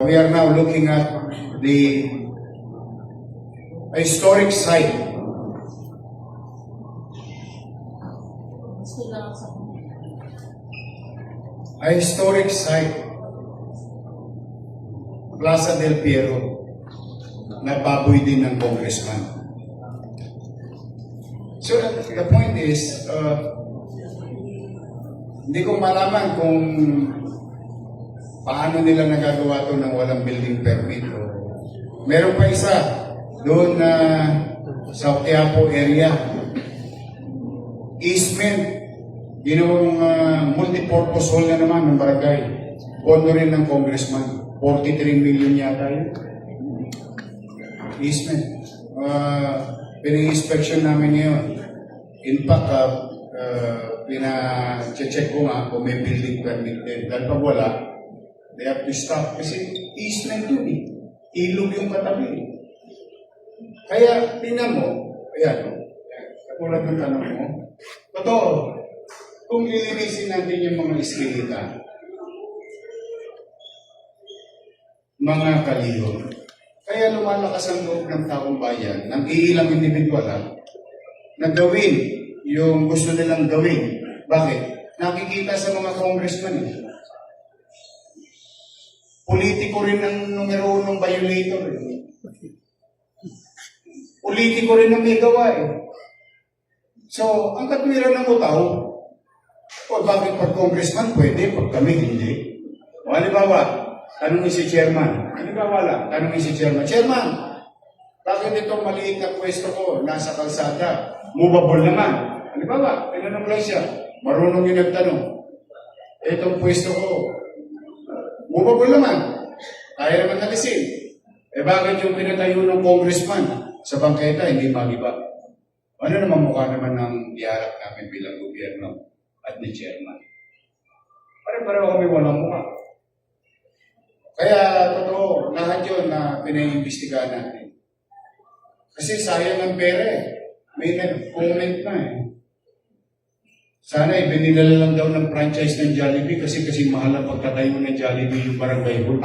We are now looking at the historic site a historic site, Plaza del Piero, na din ng congressman. So the point is, uh, hindi ko malaman kung paano nila nagagawa to ng walang building permit. Meron pa isa doon na sa Quiapo area. Eastment, ginawang uh, multipurpose hall na naman ng barangay. Pondo rin ng congressman. 43 million yata yun. Eastment. Uh, Pini-inspection namin ngayon. In fact, uh, uh, pina-check ko nga kung may building permit din. Dahil pag wala, they have to stop. Kasi eastment yun eh. Ilog yung katabi. Kaya, tingnan mo, ayan, katulad ng tanong mo, totoo, kung lilinisin natin yung mga iskinita, mga kalihon, kaya lumalakas ang loob ng taong bayan, ng iilang individual ha, na gawin yung gusto nilang gawin. Bakit? Nakikita sa mga congressman eh. Politiko rin ang numero unong violator eh. Politiko rin ang may gawa eh. So, ang katwiran ng utaw, o bakit pag congressman pwede, pag kami hindi? O halimbawa, tanongin si chairman. Halimbawa lang, tanongin si chairman. Chairman, bakit itong maliit na pwesto ko nasa kalsada? Movable naman. Halimbawa, tinanong lang siya. Marunong yung nagtanong. Itong pwesto ko, movable naman. Kaya naman alisin. Eh bakit yung pinatayo ng congressman sa bangketa hindi magiba? Ano naman mukha naman ng iharap namin bilang gobyerno at ni chairman? Pare-pareho kami walang mukha. Kaya totoo, lahat yun na pinaiimbestigahan natin. Kasi sayang ang pera eh. May nag-comment na eh. Sana eh, ibinilala lang daw ng franchise ng Jollibee kasi kasi mahal ang pagtatayo ng Jollibee yung barangay ko.